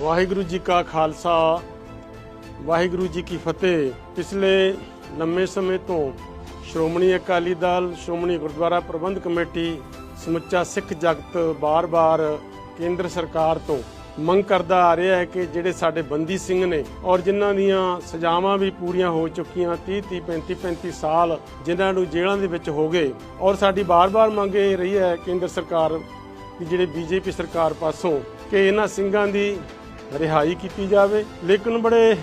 ਵਾਹਿਗੁਰੂ ਜੀ ਕਾ ਖਾਲਸਾ, ਵਾਹਿਗੁਰੂ ਜੀ ਕੀ ਫਤਿਹ। ਪਿਛਲੇ ਲੰਮੇ ਸਮੇਂ ਤੋਂ ਸ਼੍ਰੋਮਣੀ ਅਕਾਲੀ ਦਲ, ਸ਼੍ਰੋਮਣੀ ਗੁਰਦੁਆਰਾ ਪ੍ਰਬੰਧ ਕਮੇਟੀ, ਸਮੁੱਚਾ ਸਿੱਖ ਜਗਤ ਬਾਰ-ਬਾਰ ਕੇਂਦਰ ਸਰਕਾਰ ਤੋਂ ਮੰਗ ਕਰਦਾ ਆ ਰਿਹਾ ਹੈ ਕਿ ਜਿਹੜੇ ਸਾਡੇ ਬੰਦੀ ਸਿੰਘ ਨੇ ਔਰ ਜਿਨ੍ਹਾਂ ਦੀਆਂ ਸਜ਼ਾਵਾਂ ਵੀ ਪੂਰੀਆਂ ਹੋ ਚੁੱਕੀਆਂ 30 30 35 35 ਸਾਲ ਜਿਨ੍ਹਾਂ ਨੂੰ ਜੇਲ੍ਹਾਂ ਦੇ ਵਿੱਚ ਹੋ ਗਏ ਔਰ ਸਾਡੀ ਬਾਰ-ਬਾਰ ਮੰਗ ਇਹ ਰਹੀ ਹੈ ਕੇਂਦਰ ਸਰਕਾਰ ਕਿ ਜਿਹੜੇ ਬੀਜੇਪੀ ਸਰਕਾਰ ਪਾਸੋਂ, ਕਿ ਇਹਨਾਂ ਸਿੰਘਾਂ ਦੀ ਰਿਹਾਈ ਕੀਤੀ ਜਾਵੇ। ਲੇਕਿਨ ਬੜੇ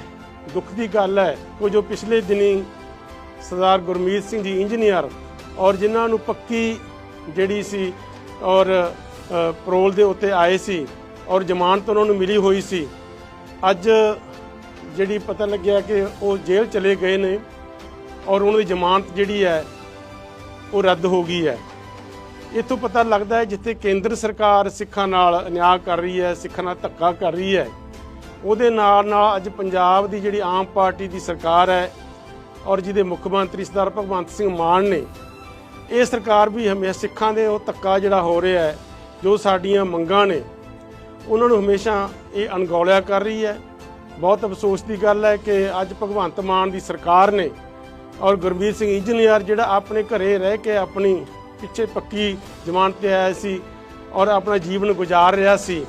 ਦੁੱਖ ਦੀ ਗੱਲ ਹੈ ਕਿ ਜੋ ਪਿਛਲੇ ਦਿਨੀ ਸਰਦਾਰ ਗੁਰਮੀਤ ਸਿੰਘ ਜੀ ਇੰਜੀਨੀਅਰ ਔਰ ਜਿਨ੍ਹਾਂ ਨੂੰ ਪੱਕੀ ਜਿਹੜੀ ਸੀ ਔਰ ਪਰੋਲ ਦੇ ਉੱਤੇ ਆਏ ਸੀ ਔਰ ਜ਼ਮਾਨਤ ਉਹਨਾਂ ਨੂੰ ਮਿਲੀ ਹੋਈ ਸੀ, ਅੱਜ ਜਿਹੜੀ ਪਤਾ ਲੱਗਿਆ ਕਿ ਉਹ ਜੇਲ੍ਹ ਚਲੇ ਗਏ ਨੇ ਔਰ ਉਹਨਾਂ ਦੀ ਜ਼ਮਾਨਤ ਜਿਹੜੀ ਹੈ, ਉਹ ਰੱਦ ਹੋ ਗਈ ਹੈ। ਇੱਥੋਂ ਪਤਾ ਲੱਗਦਾ ਹੈ ਜਿੱਥੇ ਕੇਂਦਰ ਸਰਕਾਰ ਸਿੱਖਾਂ ਨਾਲ ਅਨਿਆਂ ਕਰ ਰਹੀ ਹੈ, ਸਿੱਖਾਂ ਨਾਲ ਧੱਕਾ ਕਰ ਰਹੀ ਹੈ। ਉਹਦੇ ਨਾਲ ਨਾਲ ਅੱਜ ਪੰਜਾਬ ਦੀ ਜਿਹੜੀ ਆਮ ਪਾਰਟੀ ਦੀ ਸਰਕਾਰ ਹੈ ਔਰ ਜਿਹਦੇ ਮੁੱਖ ਮੰਤਰੀ ਸਰਦਾਰ ਭਗਵੰਤ ਸਿੰਘ ਮਾਨ ਨੇ, ਇਹ ਸਰਕਾਰ ਵੀ ਹਮੇਸ਼ਾ ਸਿੱਖਾਂ ਦੇ ਉਹ ਧੱਕਾ ਜਿਹੜਾ ਹੋ ਰਿਹਾ ਹੈ, ਜੋ ਸਾਡੀਆਂ ਮੰਗਾਂ ਨੇ, ਉਹਨਾਂ ਨੂੰ ਹਮੇਸ਼ਾ ਇਹ ਅਣਗੌਲਿਆ ਕਰ ਰਹੀ ਹੈ। ਬਹੁਤ ਅਫਸੋਸ ਦੀ ਗੱਲ ਹੈ ਕਿ ਅੱਜ ਭਗਵੰਤ ਮਾਨ ਦੀ ਸਰਕਾਰ ਨੇ ਔਰ ਗੁਰਮੀਤ ਸਿੰਘ ਇੰਜੀਨੀਅਰ ਜਿਹੜਾ ਆਪਣੇ ਘਰੇ ਰਹਿ ਕੇ ਆਪਣੀ ਪਿੱਛੇ ਪੱਕੀ ਜ਼ਮਾਨਤ ਤੇ ਆਇਆ ਸੀ ਔਰ ਆਪਣਾ ਜੀਵਨ ਗੁਜ਼ਾਰ ਰਿਹਾ ਸੀ।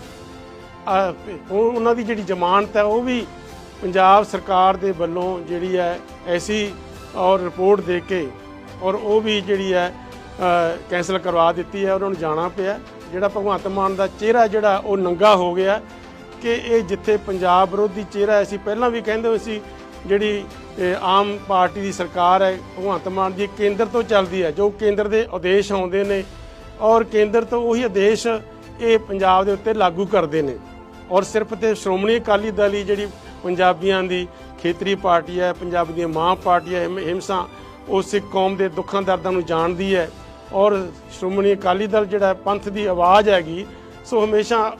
ਆ, ਉਹ ਉਹਨਾਂ ਦੀ ਜਿਹੜੀ ਜ਼ਮਾਨਤ ਹੈ ਉਹ ਵੀ ਪੰਜਾਬ ਸਰਕਾਰ ਦੇ ਵੱਲੋਂ ਜਿਹੜੀ ਹੈ ਐਸੀ ਔਰ ਰਿਪੋਰਟ ਦੇ ਕੇ ਔਰ ਉਹ ਵੀ ਜਿਹੜੀ ਹੈ ਅ, ਕੈਂਸਲ ਕਰਵਾ ਦਿੱਤੀ ਹੈ ਉਹਨਾਂ ਨੂੰ ਜਾਣਾ ਪਿਆ। ਜਿਹੜਾ ਭਗਵੰਤ ਮਾਨ ਦਾ ਚਿਹਰਾ ਜਿਹੜਾ ਉਹ ਨੰਗਾ ਹੋ ਗਿਆ ਕਿ ਇਹ ਜਿੱਥੇ ਪੰਜਾਬ ਵਿਰੋਧੀ ਚਿਹਰਾ ਹੈ, ਪਹਿਲਾਂ ਵੀ ਕਹਿੰਦੇ ਹੋਏ ਸੀ ਜਿਹੜੀ ਇਹ ਆਮ ਪਾਰਟੀ ਦੀ ਸਰਕਾਰ ਹੈ, ਭਗਵੰਤ ਮਾਨ ਦੀ ਕੇਂਦਰ ਤੋਂ ਚੱਲਦੀ ਹੈ, ਜੋ ਕੇਂਦਰ ਦੇ ਆਦੇਸ਼ ਆਉਂਦੇ ਨੇ ਔਰ ਕੇਂਦਰ ਤੋਂ ਉਹੀ ਆਦੇਸ਼ ਇਹ ਪੰਜਾਬ ਦੇ ਉੱਤੇ ਲਾਗੂ ਕਰਦੇ ਨੇ। ਔਰ ਸਿਰਫ ਤੇ ਸ਼੍ਰੋਮਣੀ ਅਕਾਲੀ ਦਲ ਹੀ ਜਿਹੜੀ ਪੰਜਾਬੀਆਂ ਦੀ ਖੇਤਰੀ ਪਾਰਟੀ ਹੈ, ਪੰਜਾਬ ਦੀ ਮਾਂ ਪਾਰਟੀ ਹੈ ਹਿਮ- ਹਿੰਸਾ, ਉਹ ਸਿੱਖ ਕੌਮ ਦੇ ਦੁੱਖਾਂ ਦਰਦਾਂ ਨੂੰ ਜਾਣਦੀ ਹੈ ਔਰ ਸ਼੍ਰੋਮਣੀ ਅਕਾਲੀ ਦਲ ਜਿਹੜਾ ਪੰਥ ਦੀ ਆਵਾਜ਼ ਹੈਗੀ, ਸੋ ਹਮੇਸ਼ਾ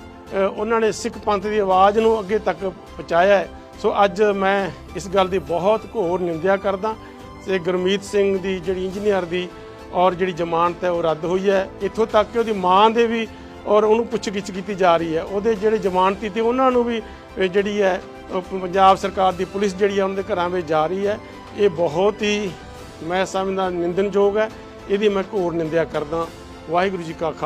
ਉਹਨਾਂ ਨੇ ਸਿੱਖ ਪੰਥ ਦੀ ਆਵਾਜ਼ ਨੂੰ ਅੱਗੇ ਤੱਕ ਪਹੁੰਚਾਇਆ ਹੈ। ਸੋ ਅੱਜ ਮੈਂ ਇਸ ਗੱਲ ਦੀ ਬਹੁਤ ਘੋਰ ਨਿੰਦਿਆ ਕਰਦਾ ਤੇ ਗੁਰਮੀਤ ਸਿੰਘ ਦੀ ਜਿਹੜੀ ਇੰਜੀਨੀਅਰ ਦੀ ਔਰ ਜਿਹੜੀ ਜ਼ਮਾਨਤ ਹੈ ਉਹ ਰੱਦ ਹੋਈ ਹੈ। ਇੱਥੋਂ ਤੱਕ ਕਿ ਉਹਦੀ ਮਾਂ ਦੇ ਵੀ ਔਰ ਉਹਨੂੰ ਪੁੱਛਗਿੱਛ ਕੀਤੀ ਜਾ ਰਹੀ ਹੈ। ਉਹਦੇ ਜਿਹੜੇ ਜ਼ਮਾਨਤੀ ਤੇ ਉਹਨਾਂ ਨੂੰ ਵੀ ਜਿਹੜੀ ਹੈ ਪੰਜਾਬ ਸਰਕਾਰ ਦੀ ਪੁਲਿਸ ਜਿਹੜੀ ਹੈ ਉਹਨਾਂ ਦੇ ਘਰਾਂ ਵਿੱਚ ਜਾ ਰਹੀ ਹੈ। ਇਹ ਬਹੁਤ ਹੀ ਮੈਂ ਸਮਝਦਾ ਨਿੰਦਨਯੋਗ ਹੈ। ਇਹਦੀ ਮੈਂ ਘੋਰ ਨਿੰਦਿਆ ਕਰਦਾ। ਵਾਹਿਗੁਰੂ ਜੀ ਕਾ ਖਾਲਸਾ।